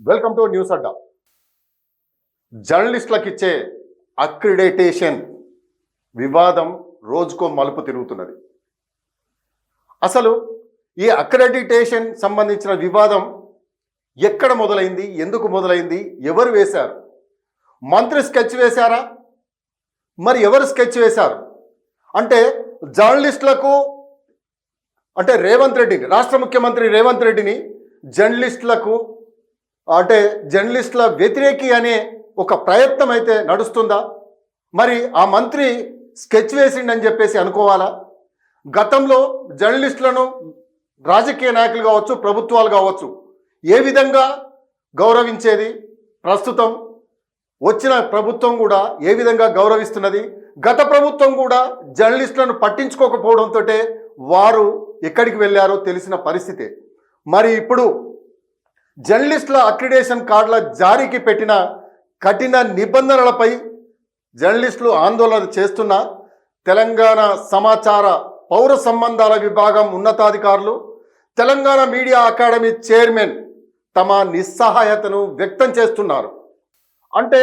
Welcome to news అడ్డా జర్నలిస్టులకు ఇచ్చే అక్రిడేటేషన్ వివాదం రోజుకో మలుపు తిరుగుతున్నది. అసలు ఈ అక్రెడిటేషన్ సంబంధించిన వివాదం ఎక్కడ మొదలైంది ఎందుకు మొదలైంది ఎవరు వేశారు మంత్రి స్కెచ్ వేశారా మరి ఎవరు స్కెచ్ వేశారు? అంటే జర్నలిస్టులకు అంటే రేవంత్ రెడ్డిని రాష్ట్ర ముఖ్యమంత్రి రేవంత్ రెడ్డిని జర్నలిస్టులకు అంటే జర్నలిస్టుల వ్యతిరేకి అనే ఒక ప్రయత్నం అయితే నడుస్తుందా? మరి ఆ మంత్రి స్కెచ్ వేసిండని చెప్పేసి అనుకోవాలా? గతంలో జర్నలిస్టులను రాజకీయ నాయకులు కావచ్చు ప్రభుత్వాలు కావచ్చు ఏ విధంగా గౌరవించేది? ప్రస్తుతం వచ్చిన ప్రభుత్వం కూడా ఏ విధంగా గౌరవిస్తున్నది? గత ప్రభుత్వం కూడా జర్నలిస్టులను పట్టించుకోకపోవడంతో వారు ఎక్కడికి వెళ్ళారో తెలిసిన పరిస్థితే. మరి ఇప్పుడు జర్నలిస్టుల అక్రిడేషన్ కార్డుల జారీకి పెట్టిన కఠిన నిబంధనలపై జర్నలిస్టులు ఆందోళన చేస్తున్న తెలంగాణ సమాచార పౌర సంబంధాల విభాగం ఉన్నతాధికారులు తెలంగాణ మీడియా అకాడమీ చైర్మన్ తమ నిస్సహాయతను వ్యక్తం చేస్తున్నారు. అంటే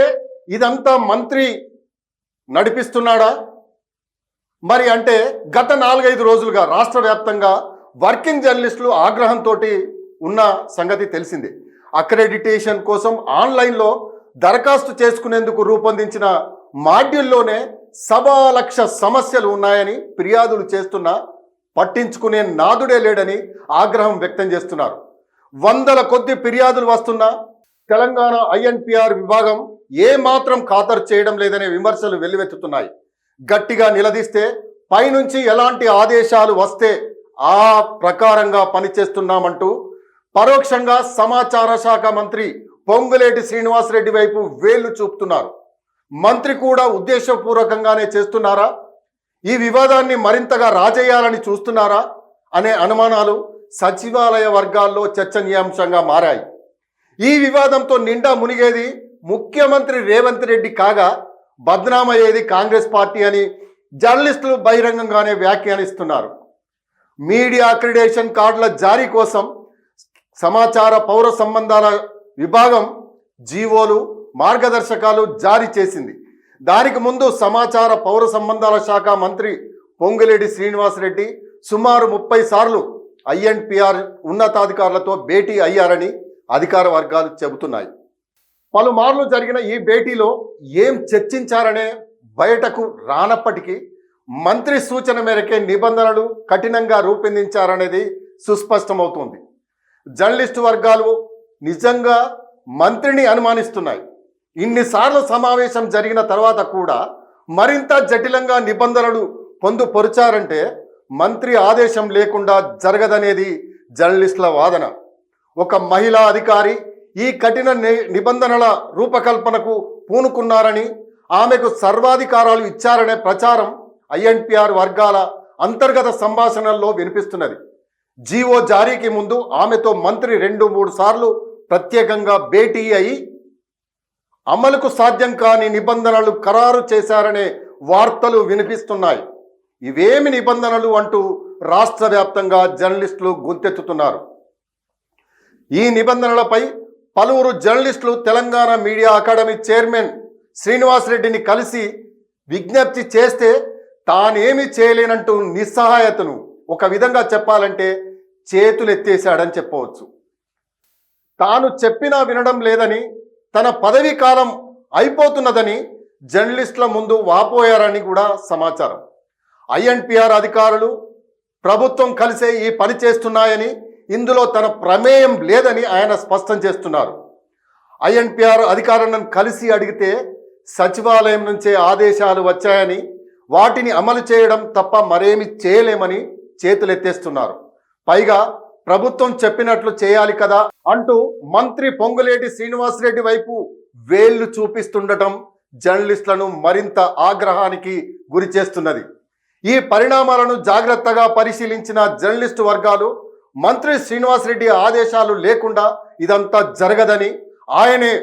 ఇదంతా మంత్రి నడిపిస్తున్నాడా? మరి అంటే గత నాలుగైదు రోజులుగా రాష్ట్ర వ్యాప్తంగా వర్కింగ్ జర్నలిస్టులు ఆగ్రహంతో ఉన్న సంగతి తెలిసిందే. అక్రెడిటేషన్ కోసం ఆన్లైన్లో దరఖాస్తు చేసుకునేందుకు రూపొందించిన మాడ్యూల్లోనే సవా లక్ష సమస్యలు ఉన్నాయని ఫిర్యాదులు చేస్తున్నా పట్టించుకునే నాదుడే లేడని ఆగ్రహం వ్యక్తం చేస్తున్నారు. వందల కొద్ది ఫిర్యాదులు వస్తున్నా తెలంగాణ ఐఎన్పిఆర్ విభాగం ఏ మాత్రం ఖాతరు చేయడం లేదనే విమర్శలు వెల్లువెత్తుతున్నాయి. గట్టిగా నిలదీస్తే పైనుంచి ఎలాంటి ఆదేశాలు వస్తే ఆ ప్రకారంగా పనిచేస్తున్నామంటూ పరోక్షంగా సమాచార శాఖ మంత్రి పొంగులేటి శ్రీనివాసరెడ్డి వైపు వేళ్ళు చూపుతున్నారు. మంత్రి కూడా ఉద్దేశపూర్వకంగానే చేస్తున్నారా? ఈ వివాదాన్ని మరింతగా రాజేయాలని చూస్తున్నారా? అనే అనుమానాలు సచివాలయ వర్గాల్లో చర్చనీయాంశంగా మారాయి. ఈ వివాదంతో నిండా మునిగేది ముఖ్యమంత్రి రేవంత్ రెడ్డి కాగా బద్నామయ్యేది కాంగ్రెస్ పార్టీ అని జర్నలిస్టులు బహిరంగంగానే వ్యాఖ్యానిస్తున్నారు. మీడియా అక్రిడేషన్ కార్డుల జారీ కోసం సమాచార పౌర సంబంధాల విభాగం జీవోలు మార్గదర్శకాలు జారీ చేసింది. దానికి ముందు సమాచార పౌర సంబంధాల శాఖ మంత్రి పొంగులేటి శ్రీనివాసరెడ్డి సుమారు ముప్పై సార్లు ఐఎన్పిఆర్ ఉన్నతాధికారులతో భేటీ అయ్యారని అధికార వర్గాలు చెబుతున్నాయి. పలుమార్లు జరిగిన ఈ భేటీలో ఏం చర్చించారనే బయటకు రానప్పటికీ మంత్రి సూచన మేరకే నిబంధనలు కఠినంగా రూపొందించారనేది సుస్పష్టమవుతోంది. జర్నలిస్టు వర్గాలు నిజంగా మంత్రిని అనుమానిస్తున్నాయి. ఇన్నిసార్లు సమావేశం జరిగిన తర్వాత కూడా మరింత జటిలంగా నిబంధనలు పొందుపరిచారంటే మంత్రి ఆదేశం లేకుండా జరగదనేది జర్నలిస్టుల వాదన. ఒక మహిళా అధికారి ఈ కఠిన ని- నిబంధనల రూపకల్పనకు పూనుకున్నారని ఆమెకు సర్వాధికారాలు ఇచ్చారనే ప్రచారం ఐఎన్పిఆర్ వర్గాల అంతర్గత సంభాషణల్లో వినిపిస్తున్నది. జీవో జారీకి ముందు ఆమెతో మంత్రి రెండు మూడు సార్లు ప్రత్యేకంగా భేటీ అయి అమలుకు సాధ్యం కాని నిబంధనలు ఖరారు చేశారనే వార్తలు వినిపిస్తున్నాయి. ఇవేమి నిబంధనలు అంటూ రాష్ట్ర వ్యాప్తంగా జర్నలిస్టులు గొంతెత్తుతున్నారు. ఈ నిబంధనలపై పలువురు జర్నలిస్టులు తెలంగాణ మీడియా అకాడమీ చైర్మన్ శ్రీనివాసరెడ్డిని కలిసి విజ్ఞప్తి చేస్తే తానేమి చేయలేనంటూ నిస్సహాయతను ఒక విధంగా చెప్పాలంటే చేతులు ఎత్తేసాడని చెప్పవచ్చు. తాను చెప్పినా వినడం లేదని తన పదవీ కాలం అయిపోతున్నదని జర్నలిస్టుల ముందు వాపోయారని కూడా సమాచారం. ఐఎన్పిఆర్ అధికారులు ప్రభుత్వం కలిసే ఈ పని చేస్తున్నాయని ఇందులో తన ప్రమేయం లేదని ఆయన స్పష్టం చేస్తున్నారు. ఐఎన్పిఆర్ అధికారులను కలిసి అడిగితే సచివాలయం నుంచే ఆదేశాలు వచ్చాయని వాటిని అమలు చేయడం తప్ప మరేమి చేయలేమని చేతులెత్తేస్తున్నారు. పైగా ప్రభుత్వం చెప్పినట్లు చేయాలి కదా అంటూ మంత్రి పొంగులేటి శ్రీనివాసరెడ్డి వైపు వేళ్ళు చూపిస్తుండటం జర్నలిస్టులను మరింత ఆగ్రహానికి గురి చేస్తున్నది. ఈ పరిణామాలను జాగ్రత్తగా పరిశీలించిన జర్నలిస్టు వర్గాలు మంత్రి శ్రీనివాసరెడ్డి ఆదేశాలు లేకుండా ఇదంతా జరగదని ఆయనే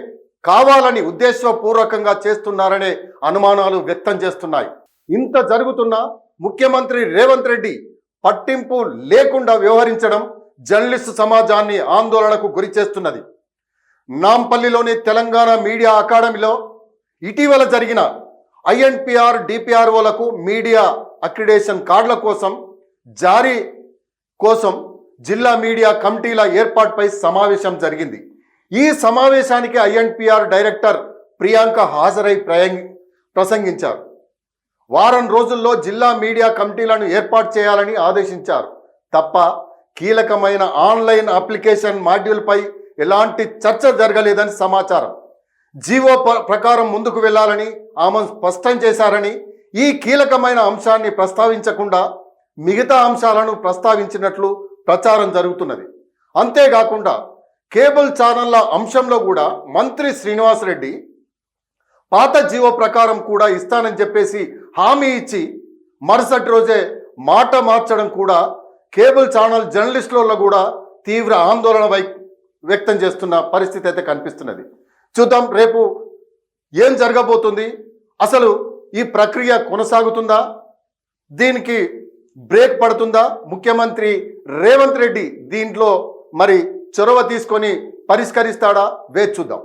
కావాలని ఉద్దేశపూర్వకంగా చేస్తున్నారనే అనుమానాలు వ్యక్తం చేస్తున్నాయి. ఇంత జరుగుతున్నా ముఖ్యమంత్రి రేవంత్ రెడ్డి పట్టింపు లేకుండా వ్యవహరించడం జర్నలిస్టు సమాజాన్ని ఆందోళనకు గురి చేస్తున్నది. నాంపల్లిలోని తెలంగాణ మీడియా అకాడమీలో ఇటీవల జరిగిన ఐఎన్పిఆర్ డిపిఆర్ఓలకు మీడియా అక్రిడేషన్ కార్డుల కోసం జారీ కోసం జిల్లా మీడియా కమిటీల ఏర్పాటుపై సమావేశం జరిగింది. ఈ సమావేశానికి ఐఎన్పిఆర్ డైరెక్టర్ ప్రియాంక హాజరై ప్రయంగ్ ప్రసంగించారు. వారం రోజుల్లో జిల్లా మీడియా కమిటీలను ఏర్పాటు చేయాలని ఆదేశించారు. తప్ప కీలకమైన ఆన్లైన్ అప్లికేషన్ మాడ్యూల్పై ఎలాంటి చర్చ జరగలేదని సమాచారం. జీవో ప- ప్రకారం ముందుకు వెళ్ళాలని ఆమె స్పష్టం చేశారని ఈ కీలకమైన అంశాన్ని ప్రస్తావించకుండా మిగతా అంశాలను ప్రస్తావించినట్లు ప్రచారం జరుగుతున్నది. అంతేకాకుండా కేబుల్ ఛానళ్ళ అంశంలో కూడా మంత్రి శ్రీనివాసరెడ్డి పాత జీవో ప్రకారం కూడా ఇస్తానని చెప్పేసి హామీ ఇచ్చి మరుసటి రోజే మాట మార్చడం కూడా కేబుల్ ఛానల్ జర్నలిస్టులలో కూడా తీవ్ర ఆందోళన వై వ్యక్తం చేస్తున్న పరిస్థితి అయితే కనిపిస్తున్నది. చూద్దాం రేపు ఏం జరగబోతుంది? అసలు ఈ ప్రక్రియ కొనసాగుతుందా? దీనికి బ్రేక్ పడుతుందా? ముఖ్యమంత్రి రేవంత్ రెడ్డి దీంట్లో మరి చొరవ తీసుకొని పరిష్కరిస్తాడా? వేచి చూద్దాం.